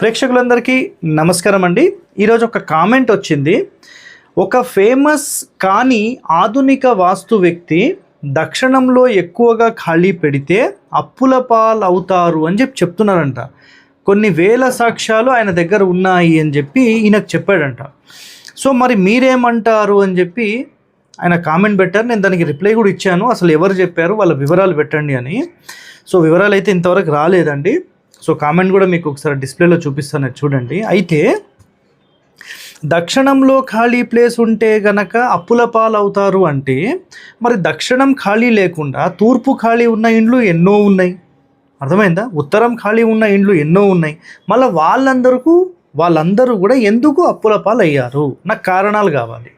ప్రేక్షకులందరికీ నమస్కారం అండి. ఈరోజు ఒక కామెంట్ వచ్చింది. ఒక ఫేమస్ కానీ ఆధునిక వాస్తు వ్యక్తి దక్షిణంలో ఎక్కువగా ఖాళీ పెడితే అప్పుల పాలవుతారు అని చెప్పి చెప్తున్నారంట. కొన్ని వేల సాక్ష్యాలు ఆయన దగ్గర ఉన్నాయి అని చెప్పి ఈయనకు చెప్పాడంట. సో మరి మీరేమంటారు అని చెప్పి ఆయన కామెంట్ పెట్టారు. నేను దానికి రిప్లై కూడా ఇచ్చాను. అసలు ఎవరు చెప్పారు? వాళ్ళ వివరాలు పెట్టండి అని. సో వివరాలు అయితే ఇంతవరకు రాలేదండి. సో కామెంట్ కూడా మీకు ఒకసారి డిస్ప్లేలో చూపిస్తాను చూడండి. అయితే దక్షిణంలో ఖాళీ ప్లేస్ ఉంటే గనక అప్పుల పాలవుతారు అంటే మరి దక్షిణం ఖాళీ లేకుండా తూర్పు ఖాళీ ఉన్న ఇండ్లు ఎన్నో ఉన్నాయి. అర్థమైందా? ఉత్తరం ఖాళీ ఉన్న ఇండ్లు ఎన్నో ఉన్నాయి. మళ్ళీ వాళ్ళందరికీ వాళ్ళందరూ కూడా ఎందుకు అప్పుల పాలయ్యారు? నాకు కారణాలు కావాలి.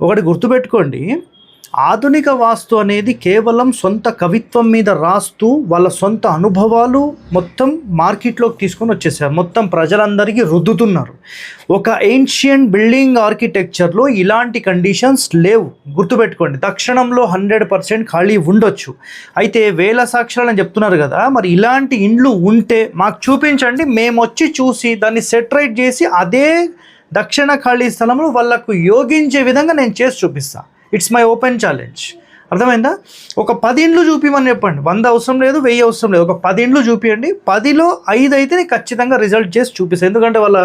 ఒకటి గుర్తుపెట్టుకోండి. ఆధునిక వాస్తు అనేది కేవలం సొంత కవిత్వం మీద రాస్తూ వాళ్ళ సొంత అనుభవాలు మొత్తం మార్కెట్లోకి తీసుకొని వచ్చేసారు. మొత్తం ప్రజలందరికీ రుద్దుతున్నారు. ఒక ఏన్షియంట్ బిల్డింగ్ ఆర్కిటెక్చర్లో ఇలాంటి కండిషన్స్ లేవు. గుర్తుపెట్టుకోండి దక్షిణంలో హండ్రెడ్ పర్సెంట్ ఖాళీ ఉండొచ్చు. అయితే వేల సాక్ష్యాలని చెప్తున్నారు కదా మరి ఇలాంటి ఇండ్లు ఉంటే మాకు చూపించండి మేము వచ్చి చూసి దాన్ని సెటరేట్ చేసి అదే దక్షిణ ఖాళీ స్థలంలో వాళ్ళకు యోగించే విధంగా నేను చేసి చూపిస్తాను ఇట్స్ మై ఓపెన్ ఛాలెంజ్ అర్థమైందా? ఒక పది ఇండ్లు చూపిమని చెప్పండి. వంద అవసరం లేదు వెయ్యి అవసరం లేదు. ఒక పది ఇండ్లు చూపియండి. పదిలో ఐదు అయితే నేను ఖచ్చితంగా రిజల్ట్ చేసి చూపిస్తాను ఎందుకంటే వాళ్ళ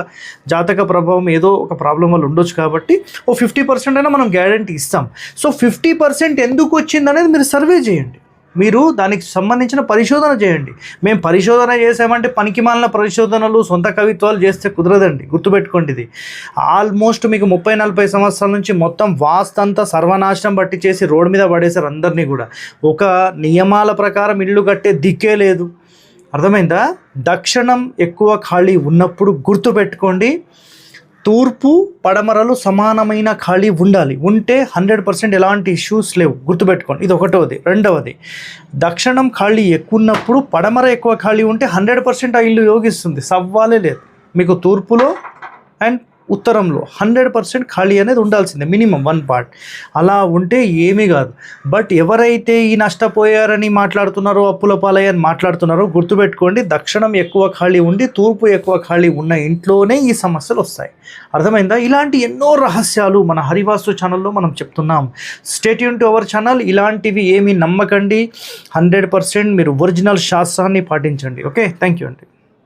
జాతక ప్రభావం ఏదో ఒక ప్రాబ్లం వల్ల ఉండొచ్చు కాబట్టి ఓ ఫిఫ్టీ పర్సెంట్ అయినా మనం గ్యారంటీ ఇస్తాం. సో ఫిఫ్టీ పర్సెంట్ ఎందుకు వచ్చింది అనేది మీరు సర్వే చేయండి. మీరు దానికి సంబంధించిన పరిశోధన చేయండి. మేము పరిశోధన చేసామంటే పనికిమాలిన పరిశోధనలు సొంత కవిత్వాలు చేస్తే కుదరదండి. గుర్తుపెట్టుకోండి ఇది ఆల్మోస్ట్ మీకు ముప్పై నలభై సంవత్సరాల నుంచి మొత్తం వాస్తంతా సర్వనాశనం బట్టి చేసి రోడ్డు మీద పడేశారు అందరినీ కూడా. ఒక నియమాల ప్రకారం ఇల్లు కట్టే దిక్కే లేదు. అర్థమైందా? దక్షిణం ఎక్కువ ఖాళీ ఉన్నప్పుడు గుర్తుపెట్టుకోండి. తూర్పు పడమరలు సమానమైన ఖాళీ ఉండాలి. ఉంటే హండ్రెడ్ పర్సెంట్ ఎలాంటి ఇష్యూస్ లేవు. గుర్తుపెట్టుకోండి. ఇది ఒకటవది. రెండవది దక్షిణం ఖాళీ ఎక్కువ ఉన్నప్పుడు పడమర ఎక్కువ ఖాళీ ఉంటే హండ్రెడ్ పర్సెంట్ ఆ ఇల్లు యోగిస్తుంది. సవ్వాలే లేదు. మీకు తూర్పులో అండ్ ఉత్తరంలో హండ్రెడ్ పర్సెంట్ ఖాళీ అనేది ఉండాల్సిందే మినిమం వన్ పార్ట్. అలా ఉంటే ఏమీ కాదు. బట్ ఎవరైతే ఈ నష్టపోయారని మాట్లాడుతున్నారో అప్పుల పాలయ్యని మాట్లాడుతున్నారో గుర్తుపెట్టుకోండి దక్షిణం ఎక్కువ ఖాళీ ఉండి తూర్పు ఎక్కువ ఖాళీ ఉన్న ఇంట్లోనే ఈ సమస్యలు వస్తాయి. అర్థమైందా? ఇలాంటి ఎన్నో రహస్యాలు మన హరివాస్తు ఛానల్లో మనం చెప్తున్నాం. స్టేట్యూన్ టు అవర్ ఛానల్ ఇలాంటివి ఏమీ నమ్మకండి. హండ్రెడ్ పర్సెంట్ మీరు ఒరిజినల్ శాస్త్రాన్ని పాటించండి. ఓకే? థ్యాంక్ యూ అండి.